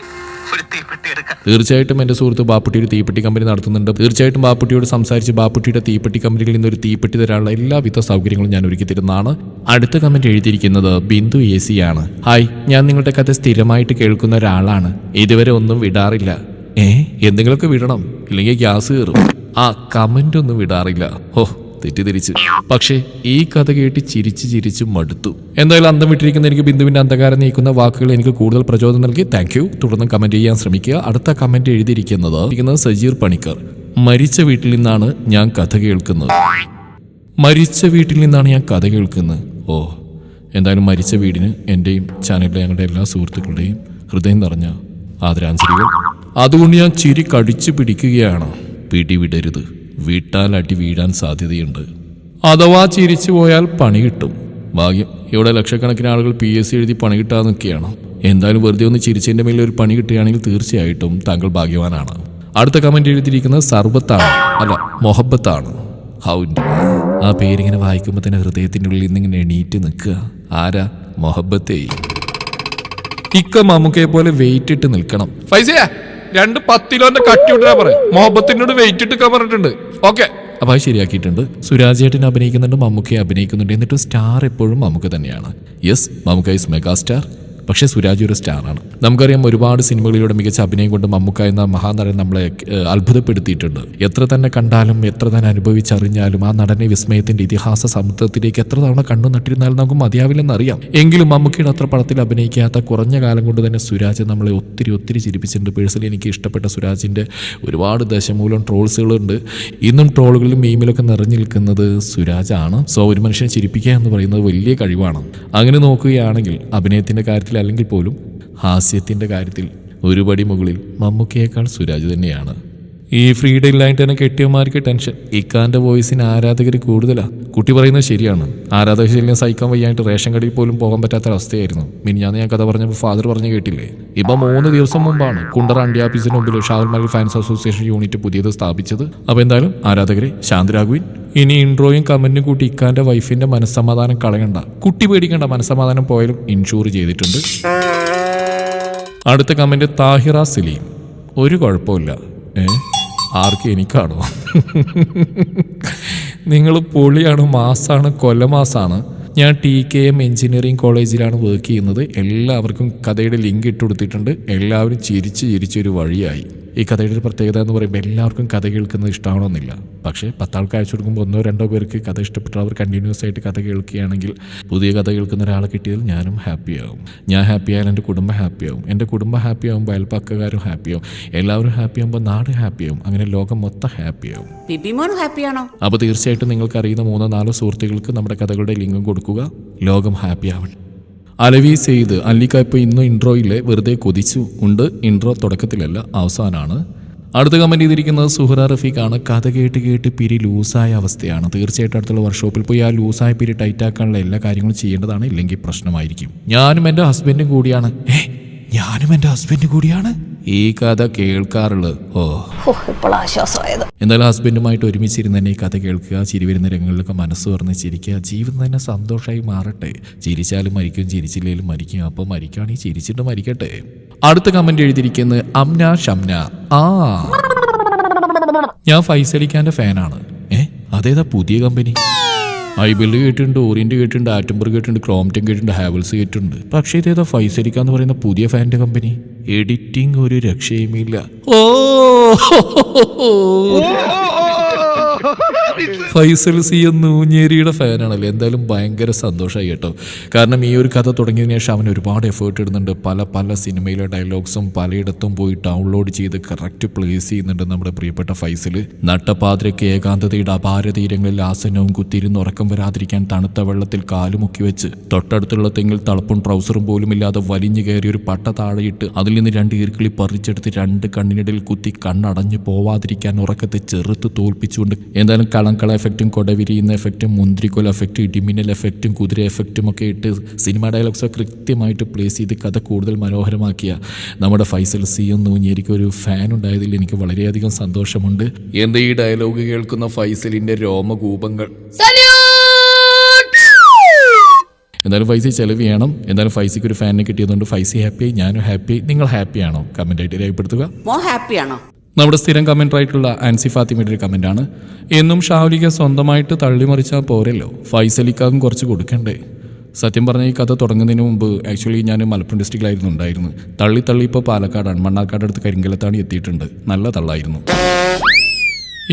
ഒരു തീപ്പെട്ടി എടുക്കാൻ തീർച്ചയായിട്ടും എന്റെ സുഹൃത്ത് ബാപ്പുട്ടി ഒരു തീപ്പെട്ടി കമ്പനി നടത്തുന്നുണ്ട്. തീർച്ചയായിട്ടും ബാപ്പുട്ടിയോട് സംസാരിച്ച് ബാപ്പുട്ടിയുടെ തീപ്പെട്ടി കമ്പനികളിൽ നിന്ന് ഒരു തീപ്പെട്ടി തരാനുള്ള എല്ലാവിധ സൗകര്യങ്ങളും ഞാൻ ഒരുക്കി തരുന്നതാണ്. അടുത്ത കമന്റ് എഴുതിയിരിക്കുന്നത് ബിന്ദു എ സി ആണ്. ഹായ് ഞാൻ നിങ്ങളുടെ കഥ സ്ഥിരമായിട്ട് കേൾക്കുന്ന ഒരാളാണ്. ഇതുവരെ ഒന്നും വിടാറില്ല. ഏ? എന്തെങ്കിലുമൊക്കെ വിടണം. ഇല്ലെങ്കിൽ ഗ്യാസ് കയറും. ആ കമന്റ് ഒന്നും വിടാറില്ല. ഓ തെറ്റിദ്ധരിച്ച്. പക്ഷേ ഈ കഥ കേട്ട് ചിരിച്ച് ചിരിച്ച് മടുത്തു. എന്തായാലും അന്തം വിട്ടിരിക്കുന്ന എനിക്ക് ബിന്ദുവിന്റെ അന്ധകാരം നീക്കുന്ന വാക്കുകൾ എനിക്ക് കൂടുതൽ പ്രചോദനം നൽകി. താങ്ക് യു തുടർന്ന് കമന്റ് ചെയ്യാൻ ശ്രമിക്കുക. അടുത്ത കമന്റ് എഴുതിയിരിക്കുന്നത് സജീർ പണിക്കർ. മരിച്ച വീട്ടിൽ നിന്നാണ് ഞാൻ കഥ കേൾക്കുന്നത്. മരിച്ച വീട്ടിൽ നിന്നാണ് ഞാൻ കഥ കേൾക്കുന്നത്. ഓ എന്തായാലും മരിച്ച വീടിന് എന്റെയും ചാനലിലെ ഞങ്ങളുടെ എല്ലാ സുഹൃത്തുക്കളുടെയും ഹൃദയം നിറഞ്ഞ ആദരാഞ്ജലികൾ. അതുകൊണ്ട് ഞാൻ ചിരി കടിച്ചു പിടിക്കുകയാണ്. പിടിവിടരുത്. വീട്ടാൽ അടി വീഴാൻ സാധ്യതയുണ്ട്. അഥവാ ചിരിച്ചു പോയാൽ പണി കിട്ടും. ഭാഗ്യം. ഇവിടെ ലക്ഷക്കണക്കിന് ആളുകൾ പി എസ് സി എഴുതി പണി കിട്ടാതെ നിൽക്കുകയാണ്. എന്തായാലും വെറുതെ ഒന്ന് ചിരിച്ചതിന്റെ മേലിൽ ഒരു പണി കിട്ടുകയാണെങ്കിൽ തീർച്ചയായിട്ടും താങ്കൾ ഭാഗ്യവാനാണ്. അടുത്ത കമന്റ് എഴുതിയിരിക്കുന്നത് സർബത്താണ്. അല്ല മൊഹബത്താണ്. ഹൗന്റെ ആ പേരിങ്ങനെ വായിക്കുമ്പോൾ തന്നെ ഹൃദയത്തിന്റെ ഉള്ളിൽ നിന്നിങ്ങനെ എണീറ്റ് നിൽക്കുക. ആരാ? മൊഹബത്തേ. ഇക്ക മമ്മൂക്കയെ പോലെ വെയിറ്റ് ഇട്ട് നിൽക്കണം. പൈസയാ രണ്ട് പത്തിലോന്റെ കട്ടി വിട്ടാ പറയാം മോഹബത്തിനോട് വെയിറ്റ് ഇട്ട് പറഞ്ഞിട്ടുണ്ട്. ഓക്കെ അപ്പോൾ അത് ശരിയാക്കിയിട്ടുണ്ട്. സുരാജ് ചേട്ടൻ അഭിനയിക്കുന്നുണ്ട് മമ്മൂക്കയെ അഭിനയിക്കുന്നുണ്ട്. എന്നിട്ട് സ്റ്റാർ എപ്പോഴും മമ്മൂക്ക തന്നെയാണ്. Yes Mammookka is mega star പക്ഷേ സുരാജ് ഒരു സ്റ്റാറാണ്. നമുക്കറിയാം ഒരുപാട് സിനിമകളിലൂടെ മികച്ച അഭിനയം കൊണ്ട് മമ്മൂക്ക എന്ന മഹാനടൻ നമ്മളെ അത്ഭുതപ്പെടുത്തിയിട്ടുണ്ട്. എത്ര തന്നെ കണ്ടാലും എത്ര തന്നെ അനുഭവിച്ചറിഞ്ഞാലും ആ നടനെ വിസ്മയത്തിന്റെ ഇതിഹാസ സമുദ്രത്തിലേക്ക് എത്ര തവണ കണ്ണു നട്ടിരുന്നാലും നമുക്ക് മതിയാവില്ലെന്നറിയാം എങ്കിലും മമ്മൂക്കയുടെ അത്ര പടത്തിൽ അഭിനയിക്കാത്ത കുറഞ്ഞ കാലം കൊണ്ട് തന്നെ സുരാജ് നമ്മളെ ഒത്തിരി ഒത്തിരി ചിരിപ്പിച്ചിട്ടുണ്ട്. പേഴ്സണലി എനിക്ക് ഇഷ്ടപ്പെട്ട സുരാജിന്റെ ഒരുപാട് ദശമൂലം ട്രോൾസുകളുണ്ട്. ഇന്നും ട്രോളുകളിലും മീമിലൊക്കെ നിറഞ്ഞു നിൽക്കുന്നത് സുരാജാണ്. സോ ഒരു മനുഷ്യനെ ചിരിപ്പിക്കുക എന്ന് പറയുന്നത് വലിയ കഴിവാണ്. അങ്ങനെ നോക്കുകയാണെങ്കിൽ അഭിനയത്തിന്റെ കാര്യത്തിൽ അല്ലെങ്കിൽ പോലും ഹാസ്യത്തിന്റെ കാര്യത്തിൽ ഒരുപടി മുകളിൽ മമ്മൂക്കയേക്കാൾ സുരാജ് തന്നെയാണ്. ഈ ഫ്രീഡം ഇല്ലായിട്ട് തന്നെ കെട്ടിയന്മാർക്ക് ടെൻഷൻ ഇക്കാന്റെ വോയിസിന് ആരാധകർ കൂടുതലാ? കുട്ടി പറയുന്നത് ശരിയാണ്. ആരാധക ശല്യം സഹിക്കാൻ വയ്യായിട്ട് റേഷൻ കടയിൽ പോലും പോകാൻ പറ്റാത്ത അവസ്ഥയായിരുന്നു. മിനിഞ്ഞാന്ന് ഞാൻ കഥ പറഞ്ഞപ്പോൾ ഫാദർ പറഞ്ഞു കേട്ടില്ലേ? ഇപ്പൊ മൂന്ന് ദിവസം മുമ്പാണ് കുണ്ടറ അണ്ടി ഓഫീസിന് മുമ്പിൽ ഷാഹുൽ ഫാൻസ് അസോസിയേഷൻ യൂണിറ്റ് പുതിയത് സ്ഥാപിച്ചത്. അപ്പൊ എന്തായാലും ആരാധകരെ ശാന്തരാഘുവിൻ ഇനി ഇൻട്രോയും കമന്റും കൂട്ടി ഇക്കാന്റെ വൈഫിന്റെ മനസ്സമാധാനം കളയണ്ട. കുട്ടി പേടിക്കേണ്ട മനസ്സമാധാനം പോയാലും ഇൻഷൂർ ചെയ്തിട്ടുണ്ട്. അടുത്ത കമന്റ് താഹിറ സലീം. ഒരു കുഴപ്പമില്ല ഏ? ആർക്ക് എനിക്കാണോ? നിങ്ങൾ പൊളിയാണ് മാസാണ് കൊല്ലമാസാണ് ഞാൻ ടി കെ എം എഞ്ചിനീയറിംഗ് കോളേജിലാണ് വർക്ക് ചെയ്യുന്നത്. എല്ലാവർക്കും കഥയുടെ ലിങ്ക് ഇട്ട് കൊടുത്തിട്ടുണ്ട്. എല്ലാവരും ചിരിച്ച് ചിരിച്ചൊരു വഴിയായി. ഈ കഥയുടെ ഒരു പ്രത്യേകത എന്ന് പറയുമ്പോൾ എല്ലാവർക്കും കഥ കേൾക്കുന്നത് ഇഷ്ടമാവണമെന്നില്ല. പക്ഷേ പത്താൾക്ക് അയച്ചു കൊടുക്കുമ്പോൾ ഒന്നോ രണ്ടോ പേർക്ക് കഥ ഇഷ്ടപ്പെട്ട അവർ കണ്ടിന്യൂസ് ആയിട്ട് കഥ കേൾക്കുകയാണെങ്കിൽ പുതിയ കഥ കേൾക്കുന്ന ഒരാളെ കിട്ടിയാൽ ഞാനും ഹാപ്പിയാവും ഞാൻ ഹാപ്പി ആയാലും എന്റെ കുടുംബം ഹാപ്പിയാവും എന്റെ കുടുംബം ഹാപ്പി ഹാപ്പിയാവുമ്പോൾ അയൽപ്പക്കാരും ഹാപ്പിയാവും എല്ലാവരും ഹാപ്പി ഹാപ്പിയാവുമ്പോൾ നാട് ഹാപ്പിയാവും അങ്ങനെ ലോകം മൊത്തം ഹാപ്പിയാവും ഹാപ്പിയാണോ അപ്പോൾ തീർച്ചയായിട്ടും നിങ്ങൾക്ക് അറിയുന്ന മൂന്നോ നാലോ സുഹൃത്തുക്കൾക്ക് നമ്മുടെ കഥകളുടെ ലിങ്കും കൊടുക്കുക. ലോകം ഹാപ്പി ആവണം അലവി സെയ്ത് അല്ലിക്ക ഇപ്പോൾ ഇന്നും ഇൻട്രോയിലെ വെറുതെ കൊതിച്ചു ഉണ്ട് ഇൻട്രോ തുടക്കത്തിലല്ല അവസാനമാണ് അടുത്ത കമന്റ് ചെയ്തിരിക്കുന്നത് സുഹറ റഫീഖാണ്. കഥ കേട്ട് കേട്ട് പിരി ലൂസായ അവസ്ഥയാണ്. തീർച്ചയായിട്ടും അടുത്തുള്ള വർക്ക്ഷോപ്പിൽ പോയി ആ ലൂസായ പിരി ടൈറ്റാക്കാനുള്ള എല്ലാ കാര്യങ്ങളും ചെയ്യേണ്ടതാണ്. ഇല്ലെങ്കിൽ പ്രശ്നമായിരിക്കും. ഞാനും എന്റെ ഹസ്ബൻഡും കൂടിയാണ്. ഏ ഞാനും എന്റെ ഹസ്ബൻഡും കൂടിയാണ്? ഈ കഥ കേൾക്കാറുള്ളത്? ഓ. ഇപ്പോഴാശ്വാസമായത് എന്തായാലും ഹസ്ബൻഡുമായിട്ട് ഒരുമിച്ചിരുന്ന് തന്നെ ഈ കഥ കേൾക്കുക ചിരി വരുന്ന രംഗങ്ങളിലൊക്കെ മനസ്സ് പറഞ്ഞ് ചിരിക്കുക ജീവിതം തന്നെ സന്തോഷമായി മാറട്ടെ. ചിരിച്ചാലും മരിക്കും ചിരിച്ചില്ലെങ്കിലും മരിക്കും. അപ്പോൾ മരിക്കുകയാണെങ്കിൽ ചിരിച്ചിട്ട് മരിക്കട്ടെ. അടുത്ത കമന്റ് എഴുതിയിരിക്കുന്നത് അംന ഷംന. ആ. ഞാൻ ഫൈസലിക്കാന്റെ ഫാനാണ്. ഏ അതേതാ പുതിയ കമ്പനി ഐബിൽഡ് കേട്ടിട്ടുണ്ട് ഓറിയന്റ് കേട്ടിട്ടുണ്ട് ആറ്റംബർ കേട്ടിട്ടുണ്ട് ക്രോംറ്റൻ കേട്ടിട്ടുണ്ട് ഹാവൽസ് കേട്ടിട്ടുണ്ട്. പക്ഷേ ഇതേതാ ഫൈസലിക്ക എന്ന് പറയുന്ന പുതിയ ഫാന്റെ കമ്പനി എഡിറ്റിംഗ് ഒരു രക്ഷയുമില്ല. ഓ ഫൈസൽ സി എന്ന് ഊഞ്ഞേരിയുടെ ഫാനാണല്ലേ? എന്തായാലും ഭയങ്കര സന്തോഷമായി കേട്ടോ. കാരണം ഈ ഒരു കഥ തുടങ്ങിയതിന് ശേഷം അവൻ ഒരുപാട് എഫേർട്ട് ഇടുന്നുണ്ട്. പല പല സിനിമയിലെ ഡയലോഗ്സും പലയിടത്തും പോയി ഡൗൺലോഡ് ചെയ്ത് കറക്റ്റ് പ്ലേസ് ചെയ്യുന്നുണ്ട് നമ്മുടെ പ്രിയപ്പെട്ട ഫൈസൽ നട്ടപ്പാതിരയ്ക്ക് ഏകാന്തതയുടെ അപാര തീരങ്ങളിൽ ആസനവും കുത്തിയിരുന്ന് ഉറക്കം വരാതിരിക്കാൻ തണുത്ത വെള്ളത്തിൽ കാലുമുക്കി വെച്ച് തൊട്ടടുത്തുള്ള തെങ്ങിൽ തളപ്പും ട്രൗസറും പോലും ഇല്ലാതെ വലിഞ്ഞു കയറി ഒരു പട്ട താഴെയിട്ട് അതിൽ നിന്ന് രണ്ട് ഈർക്കിളി പറിച്ചെടുത്ത് രണ്ട് കണ്ണിനിടയിൽ കുത്തി കണ്ണടഞ്ഞു പോവാതിരിക്കാൻ ഉറക്കത്തെ ചെറുത്ത് തോൽപ്പിച്ചുകൊണ്ട് എന്തായാലും കളങ്കള എഫക്റ്റും കൊടവിരിയുന്ന എഫക്റ്റും മുന്തിരിക്കൊല എഫക്റ്റ് ഇടിമിന്നൽ എഫക്റ്റും കുതിര എഫക്റ്റും ഒക്കെ ഇട്ട് സിനിമ ഡയലോഗ്സ് കൃത്യമായിട്ട് പ്ലേസ് ചെയ്ത് കഥ കൂടുതൽ മനോഹരമാക്കിയ നമ്മുടെ ഫൈസൽ സി എന്ന് എനിക്ക് ഒരു ഫാൻ ഉണ്ടായതിൽ എനിക്ക് വളരെയധികം സന്തോഷമുണ്ട്. എന്റെ ഈ ഡയലോഗ് കേൾക്കുന്ന ഫൈസലിന്റെ രോമകൂപങ്ങൾ? എന്തായാലും ഫൈസി ചെലവ് ചെയ്യണം. എന്തായാലും ഫൈസിക്ക് ഒരു ഫാനിനെ കിട്ടിയതുകൊണ്ട് ഫൈസി ഹാപ്പി ഞാനും ഹാപ്പി നിങ്ങൾ ഹാപ്പിയാണോ ആയിട്ട് രേഖപ്പെടുത്തുക. മോ ഹാപ്പിയാണോ നമ്മുടെ സ്ഥിരം കമന്റ് ആയിട്ടുള്ള ആൻസി ഫാത്തിമയുടെ ഒരു കമന്റാണ് എന്നും ഷാവുലിക്ക സ്വന്തമായിട്ട് തള്ളിമറിച്ചാൽ പോരല്ലോ. ഫൈസലിക്കാകും കുറച്ച് കൊടുക്കണ്ടേ. സത്യം പറഞ്ഞ ഈ കഥ തുടങ്ങുന്നതിന് മുമ്പ് ആക്ച്വലി ഞാൻ മലപ്പുറം ഡിസ്ട്രിക്റ്റിലായിരുന്നു ഉണ്ടായിരുന്നു തള്ളി തള്ളി ഇപ്പോൾ പാലക്കാടാണ്. മണ്ണാർക്കാട് അടുത്ത് കരിങ്കലത്താണ് എത്തിയിട്ടുണ്ട്. നല്ല തള്ളായിരുന്നു.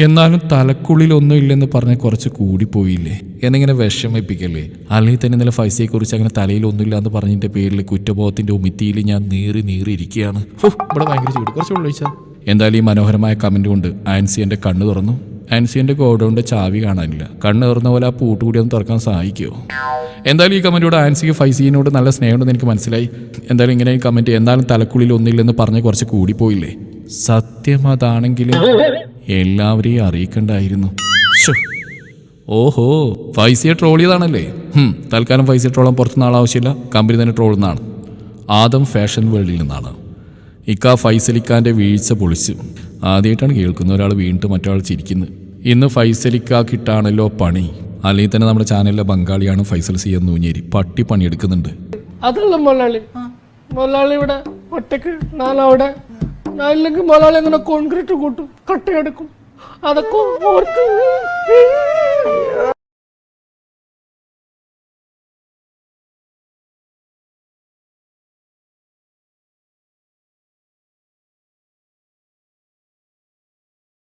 എന്നാലും തലക്കുള്ളിൽ ഒന്നും ഇല്ലെന്ന് പറഞ്ഞ് കുറച്ച് കൂടിപ്പോയില്ലേ? എന്നിങ്ങനെ വിഷമിപ്പിക്കല്ലേ അല്ലെങ്കിൽ തന്നെ ഇന്നലെ ഫൈസയെക്കുറിച്ച് അങ്ങനെ തലയിൽ ഒന്നുമില്ല എന്ന് പറഞ്ഞതിന്റെ പേരിൽ കുറ്റബോധത്തിന്റെ ഉമിത്തിയിൽ ഞാൻ നീറി നീറി ഇരിക്കുകയാണ്. ഇവിടെ ഭയങ്കര ചൂട്. കുറച്ച് വെള്ളം എന്തായാലും ഈ മനോഹരമായ കമന്റ് കൊണ്ട് ആൻസി എന്റെ കണ്ണ് തുറന്നു. ആൻസി എന്റെ ഗോഡൗണിന്റെ ചാവി കാണാനില്ല. കണ്ണ് തുറന്ന പോലെ ആ പൂട്ട് കൂടി ഒന്ന് തുറക്കാൻ സഹായിക്കുമോ എന്തായാലും ഈ കമന്റോട് ആൻസിക്ക് ഫൈസീനോട് നല്ല സ്നേഹമുണ്ടെന്ന് എനിക്ക് മനസ്സിലായി. എന്തായാലും ഇങ്ങനെ ഈ കമന്റ് എന്നാലും തലക്കുള്ളിൽ ഒന്നില്ലെന്ന് പറഞ്ഞ് കുറച്ച് കൂടിപ്പോയില്ലേ? സത്യം അതാണെങ്കിലും എല്ലാവരെയും അറിയിക്കണ്ടായിരുന്നു. ഓഹോ ഫൈസിയെ ട്രോൾ ചെയ്താണല്ലേ തൽക്കാലം ഫൈസിയെ ട്രോളാൻ പുറത്തുനിന്ന് ആളാവശ്യമില്ല കമ്പനി തന്നെ ട്രോളുന്നതാണ് ആദം ഫാഷൻ വേൾഡിൽ നിന്നാണ്. ഇക്ക ഫൈസലിക്കാന്റെ വീഴ്ച പൊളിച്ചു. ആദ്യമായിട്ടാണ് കേൾക്കുന്ന ഒരാൾ വീണ്ടും മറ്റൊരാൾ ചിരിക്കുന്നത് ഇന്ന് ഫൈസലിക്കാക്കിട്ടാണല്ലോ പണി. അല്ലെങ്കിൽ തന്നെ നമ്മുടെ ചാനലിലെ ബംഗാളിയാണ് ഫൈസൽ സി എന്ന് ഊഞ്ഞേരി പട്ടി പണിയെടുക്കുന്നുണ്ട്. അതല്ല മൊലാളി. മൊലാളി ഇവിടെ ഒറ്റയ്ക്ക് നാലവിടെ ഇല്ലെങ്കിൽ മൊലാളി അങ്ങനെ കോൺക്രീറ്റ് കൂട്ടും കട്ടയെടുക്കും. അതൊക്കെ